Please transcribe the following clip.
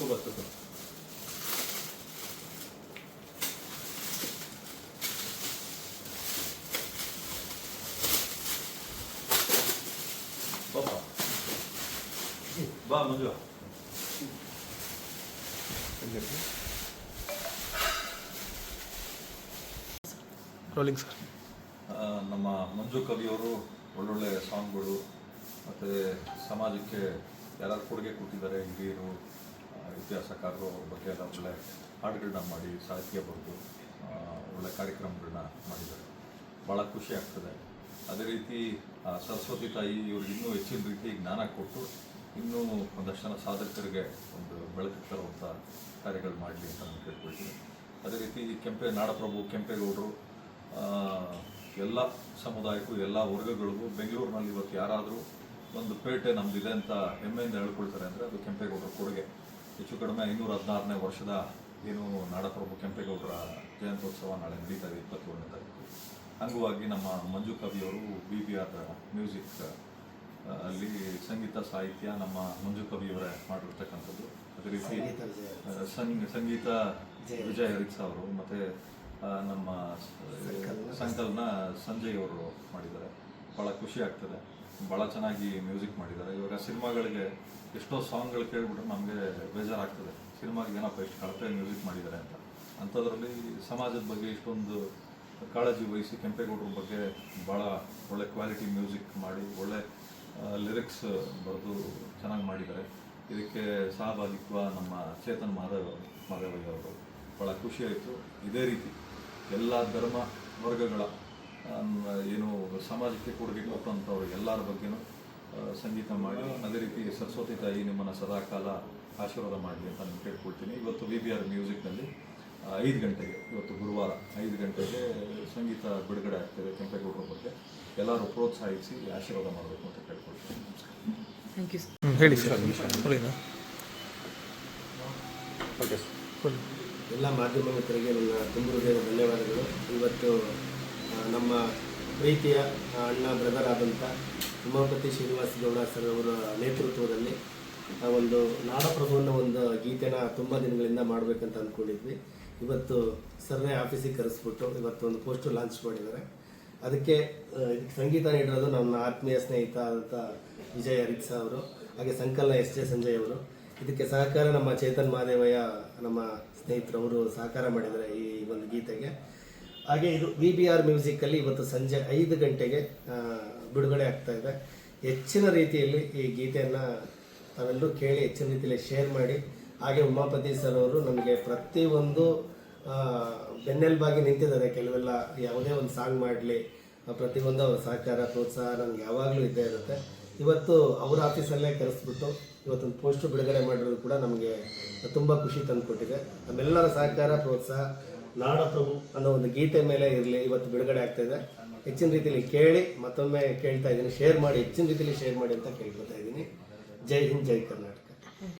ಬಾ ಬಾಪ ಬಾ ಮಂಜು. ರೋಲಿಂಗ್ ಸರ್ ನಮ್ಮ ಮಂಜು ಕವಿಯವರು ಒಳ್ಳೊಳ್ಳೆ ಸಾಂಗ್ಗಳು ಮತ್ತು ಸಮಾಜಕ್ಕೆ ಯಾರು ಕೊಡುಗೆ ಕೊಟ್ಟಿದ್ದಾರೆ ಹಿರಿಯರು ಇತಿಹಾಸಕಾರರು ಅವ್ರ ಬಗ್ಗೆ ಎಲ್ಲ ಒಳ್ಳೆ ಹಾಡುಗಳನ್ನ ಮಾಡಿ ಸಾಹಿತ್ಯ ಬರೆದು ಒಳ್ಳೆ ಕಾರ್ಯಕ್ರಮಗಳನ್ನ ಮಾಡಿದ್ದಾರೆ. ಭಾಳ ಖುಷಿ ಆಗ್ತದೆ. ಅದೇ ರೀತಿ ಸರಸ್ವತಿ ತಾಯಿ ಇವ್ರಿಗೆ ಇನ್ನೂ ಹೆಚ್ಚಿನ ರೀತಿ ಜ್ಞಾನ ಕೊಟ್ಟು ಇನ್ನೂ ಒಂದಷ್ಟು ಜನ ಸಾಧಕರಿಗೆ ಒಂದು ಬೆಳಕು ತರುವಂಥ ಕಾರ್ಯಗಳು ಮಾಡಲಿ ಅಂತ ನಾನು ಕೇಳ್ಕೊಳ್ತೀನಿ. ಅದೇ ರೀತಿ ಕೆಂಪೆ ನಾಡಪ್ರಭು, ಕೆಂಪೇಗೌಡರು ಎಲ್ಲ ಸಮುದಾಯಕ್ಕೂ, ಎಲ್ಲ ವರ್ಗಗಳಿಗೂ ಬೆಂಗಳೂರಿನಲ್ಲಿ ಇವತ್ತು ಯಾರಾದರೂ ಒಂದು ಪೇಟೆ ನಮ್ಮದಿದೆ ಅಂತ ಹೆಮ್ಮೆಯಿಂದ ಹೇಳ್ಕೊಳ್ತಾರೆ ಅಂದರೆ ಅದು ಕೆಂಪೇಗೌಡರ ಕೊಡುಗೆ. ಹೆಚ್ಚು ಕಡಿಮೆ ಐನೂರ ಹದಿನಾರನೇ ವರ್ಷದ ಏನು ನಾಡಪ್ರಭು ಕೆಂಪೇಗೌಡರ ಜಯಂತ್ಯೋತ್ಸವ ನಾಳೆ ನಡೀತಾ ಇದೆ ಇಪ್ಪತ್ತೇಳನೇ ತಾರೀಕು. ಅಂಗವಾಗಿ ನಮ್ಮ ಮಂಜು ಕವಿಯವರು ಬಿ ಬಿ ಆರ್ ಮ್ಯೂಸಿಕ್ ಅಲ್ಲಿ ಸಂಗೀತ ಸಾಹಿತ್ಯ ನಮ್ಮ ಮಂಜು ಕವಿಯವರೇ ಮಾಡಿರ್ತಕ್ಕಂಥದ್ದು. ಅದೇ ರೀತಿ ಸಂಗೀತ ವಿಜಯ್ ಹರಿಕ್ಸ್ ಅವರು. ಮತ್ತು ನಮ್ಮ ಸಂಕಲ್ನ ಸಂಜಯ್ ಅವರು ಮಾಡಿದ್ದಾರೆ. ಭಾಳ ಖುಷಿ ಆಗ್ತದೆ. ಭಾಳ ಚೆನ್ನಾಗಿ ಮ್ಯೂಸಿಕ್ ಮಾಡಿದ್ದಾರೆ. ಇವಾಗ ಸಿನಿಮಾಗಳಿಗೆ ಎಷ್ಟೋ ಸಾಂಗ್ಗಳು ಕೇಳಿಬಿಟ್ರೆ ನಮಗೆ ಬೇಜಾರಾಗ್ತದೆ. ಸಿನಿಮಾಗೆ ಏನಪ್ಪ ಎಷ್ಟು ಕಳಪೆ ಮ್ಯೂಸಿಕ್ ಮಾಡಿದ್ದಾರೆ ಅಂತ. ಅಂಥದ್ರಲ್ಲಿ ಸಮಾಜದ ಬಗ್ಗೆ ಇಷ್ಟೊಂದು ಕಾಳಜಿ ವಹಿಸಿ ಕೆಂಪೇಗೌಡರ ಬಗ್ಗೆ ಭಾಳ ಒಳ್ಳೆ ಕ್ವಾಲಿಟಿ ಮ್ಯೂಸಿಕ್ ಮಾಡಿ, ಒಳ್ಳೆ ಲಿರಿಕ್ಸ್ ಬರೆದು ಚೆನ್ನಾಗಿ ಮಾಡಿದ್ದಾರೆ. ಇದಕ್ಕೆ ಸಹಭಾಗಿತ್ವ ನಮ್ಮ ಚೇತನ್ ಮಾಧವ್, ಮಾಧವಯ್ಯ ಅವರು. ಭಾಳ ಖುಷಿ ಆಯಿತು. ಇದೇ ರೀತಿ ಎಲ್ಲ ಧರ್ಮ ವರ್ಗಗಳ ಏನು ಸಮಾಜಕ್ಕೆ ಕೊಡುಗೆ ಕೊಟ್ಟಂಥವ್ರು ಎಲ್ಲರ ಬಗ್ಗೆನೂ ಸಂಗೀತ ಮಾಡಿ ಅದೇ ರೀತಿ ಸರಸ್ವತಿ ತಾಯಿ ನಿಮ್ಮನ್ನು ಸದಾಕಾಲ ಆಶೀರ್ವಾದ ಮಾಡಲಿ ಅಂತ ನಾನು ಕೇಳ್ಕೊಳ್ತೀನಿ. ಇವತ್ತು ವಿ ಬಿ ಆರ್ ಮ್ಯೂಸಿಕ್ನಲ್ಲಿ ಐದು ಗಂಟೆಗೆ ಇವತ್ತು ಗುರುವಾರ ಐದು ಗಂಟೆಗೆ ಸಂಗೀತ ಬಿಡುಗಡೆ ಆಗ್ತದೆ ಕೆಂಪೇಗೌಡರ ಬಗ್ಗೆ. ಎಲ್ಲರೂ ಪ್ರೋತ್ಸಾಹಿಸಿ ಆಶೀರ್ವಾದ ಮಾಡಬೇಕು ಅಂತ ಕೇಳ್ಕೊಳ್ತೀನಿ. ನಮಸ್ಕಾರ ಥ್ಯಾಂಕ್ ಯು ಸರ್ ಹೇಳಿ ಸರ್. ರೋಲಿಂಗ್ ಎಲ್ಲ ಮಾಧ್ಯಮ ಮಿತ್ರರಿಗೆ ನನ್ನ ತುಂಬ ಹೃದಯದ ಧನ್ಯವಾದಗಳು. ಇವತ್ತು ನಮ್ಮ ಪ್ರೀತಿಯ ಅಣ್ಣ ಬ್ರದರ್ ಆದಂಥ ಉಮಾಪತಿ ಶ್ರೀನಿವಾಸ ಗೌಡ ಸರ್ ಅವರ ನೇತೃತ್ವದಲ್ಲಿ ಒಂದು ನಾಡಪ್ರಭು ಅನ್ನೋ ಒಂದು ಗೀತೆನ ತುಂಬ ದಿನಗಳಿಂದ ಮಾಡಬೇಕಂತ ಅಂದ್ಕೊಂಡಿದ್ವಿ ಇವತ್ತು ಸರ್ನೇ ಆಫೀಸಿಗೆ ಕರೆಸ್ಬಿಟ್ಟು ಇವತ್ತು ಒಂದು ಪೋಸ್ಟ್ ಲಾಂಚ್ ಮಾಡಿದ್ದಾರೆ. ಅದಕ್ಕೆ ಸಂಗೀತ ನೀಡಿರೋದು ನನ್ನ ಆತ್ಮೀಯ ಸ್ನೇಹಿತ ಆದಂಥ ವಿಜಯ್ ಹರಿತ್ಸ ಅವರು, ಹಾಗೆ ಸಂಕಲನ ಎಸ್ ಜೆ ಸಂಜಯ್ ಅವರು. ಇದಕ್ಕೆ ಸಹಕಾರ ನಮ್ಮ ಚೇತನ್ ಮಹಾದೇವಯ್ಯ ನಮ್ಮ ಸ್ನೇಹಿತರವರು ಸಹಕಾರ ಮಾಡಿದ್ದಾರೆ ಈ ಒಂದು ಗೀತೆಗೆ. ಹಾಗೆ ಇದು ವಿ ಬಿ ಆರ್ ಮ್ಯೂಸಿಕಲ್ಲಿ ಇವತ್ತು ಸಂಜೆ ಐದು ಗಂಟೆಗೆ ಬಿಡುಗಡೆ ಆಗ್ತಾ ಇದೆ. ಹೆಚ್ಚಿನ ರೀತಿಯಲ್ಲಿ ಈ ಗೀತೆಯನ್ನು ತಾವೆಲ್ಲರೂ ಕೇಳಿ ಹೆಚ್ಚಿನ ರೀತಿಯಲ್ಲಿ ಶೇರ್ ಮಾಡಿ. ಹಾಗೆ ಉಮಾಪತಿ ಸರ್ ಅವರು ನಮಗೆ ಪ್ರತಿಯೊಂದು ಬೆನ್ನೆಲ್ಬಾಗಿ ನಿಂತಿದ್ದಾರೆ. ಕೆಲವೆಲ್ಲ ಯಾವುದೇ ಒಂದು ಸಾಂಗ್ ಮಾಡಲಿ, ಪ್ರತಿಯೊಂದು ಅವರ ಸಹಕಾರ, ಪ್ರೋತ್ಸಾಹ ನಮ್ಗೆ ಯಾವಾಗಲೂ ಇದ್ದೇ ಇರುತ್ತೆ. ಇವತ್ತು ಅವರ ಆಫೀಸಲ್ಲೇ ಕರೆಸ್ಬಿಟ್ಟು ಇವತ್ತೊಂದು ಪೋಸ್ಟ್ ಬಿಡುಗಡೆ ಮಾಡಿರೋದು ಕೂಡ ನಮಗೆ ತುಂಬ ಖುಷಿ ತಂದುಕೊಟ್ಟಿದೆ. ನಮ್ಮೆಲ್ಲರ ಸಹಕಾರ, ಪ್ರೋತ್ಸಾಹ ನಾಡಪ್ರಭು ಅನ್ನೋ ಒಂದು ಗೀತೆ ಮೇಲೆ ಇರಲಿ, ಇವತ್ತು ಬಿಡುಗಡೆ ಆಗ್ತಾ ಇದೆ. ಹೆಚ್ಚಿನ ರೀತಿಯಲ್ಲಿ ಕೇಳಿ ಮತ್ತೊಮ್ಮೆ ಕೇಳ್ತಾ ಇದ್ದೀನಿ. ಶೇರ್ ಮಾಡಿ, ಹೆಚ್ಚಿನ ರೀತಿಯಲ್ಲಿ ಶೇರ್ ಮಾಡಿ ಅಂತ ಕೇಳ್ಕೊತಾ ಇದ್ದೀನಿ. ಜೈ ಹಿಂದ್, ಜೈ ಕರ್ನಾಟಕ.